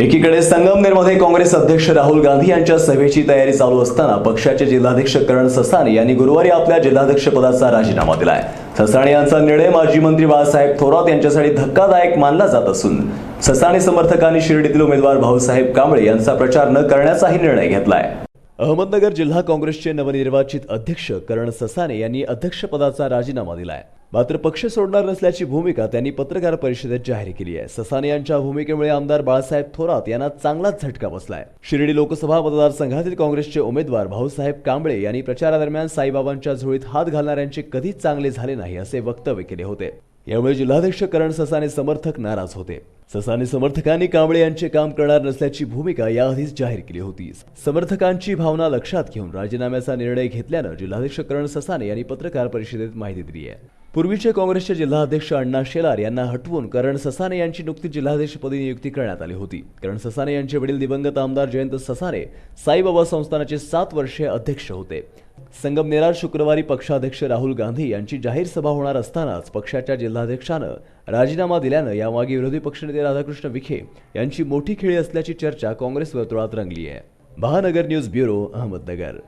एकीकडे संगमनेरमध्ये काँग्रेस अध्यक्ष राहुल गांधी यांच्या सभेची तयारी चालू असताना पक्षाचे जिल्हाध्यक्ष करण ससाणे यांनी गुरुवारी आपल्या जिल्हाध्यक्ष पदाचा राजीनामा दिलाय. ससाणे यांचा निर्णय माजी मंत्री बाळासाहेब थोरात यांच्यासाठी धक्कादायक मानला जात असून ससाणे समर्थकांनी शिर्डीतील उमेदवार भाऊसाहेब कांबळे यांचा प्रचार न करण्याचाही निर्णय घेतलाय. अहमदनगर जिल्हा काँग्रेसचे नवनिर्वाचित अध्यक्ष करण ससाने यांनी अध्यक्षपदाचा राजीनामा दिलाय. मात्र पक्ष सोडणार नसल्याची भूमिका त्यांनी पत्रकार परिषदेत जाहीर केली आहे. ससाने यांच्या भूमिकेमुळे आमदार बाळासाहेब थोरात यांना चांगलाच झटका बसलाय. शिर्डी लोकसभा मतदारसंघातील काँग्रेसचे उमेदवार भाऊसाहेब कांबळे यांनी प्रचारादरम्यान साईबाबांच्या झोळीत हात घालणाऱ्यांचे कधीच चांगले झाले नाही असे वक्तव्य केले होते. यामुळे जिल्हाध्यक्ष करण ससाने समर्थक नाराज होते. ससाने समर्थकांनी कांबळे यांचे काम करणार नसल्याची भूमिका याआधीच जाहीर केली होती. समर्थकांची भावना लक्षात घेऊन राजीनाम्याचा निर्णय घेतल्यानं जिल्हाध्यक्ष करण ससाने यांनी पत्रकार परिषदेत माहिती दिली आहे. पूर्वीचे काँग्रेसचे जिल्हाध्यक्ष अण्णा शेलार यांना हटवून करण ससाने यांची नुकतीच जिल्हाध्यक्षपदी नियुक्ती करण्यात आली होती. करण ससाने यांचे वडील दिवंगत आमदार जयंत ससाने साईबाबा संस्थानाचे सात वर्षे अध्यक्ष होते. संगमनेरात शुक्रवारी पक्षाध्यक्ष राहुल गांधी यांची जाहीर सभा होणार असतानाच पक्षाच्या जिल्हाध्यक्षानं राजीनामा दिल्यानं यामागे विरोधी पक्षनेते राधाकृष्ण विखे यांची मोठी खेळी असल्याची चर्चा काँग्रेस वर्तुळात रंगली आहे. महानगर न्यूज ब्युरो अहमदनगर.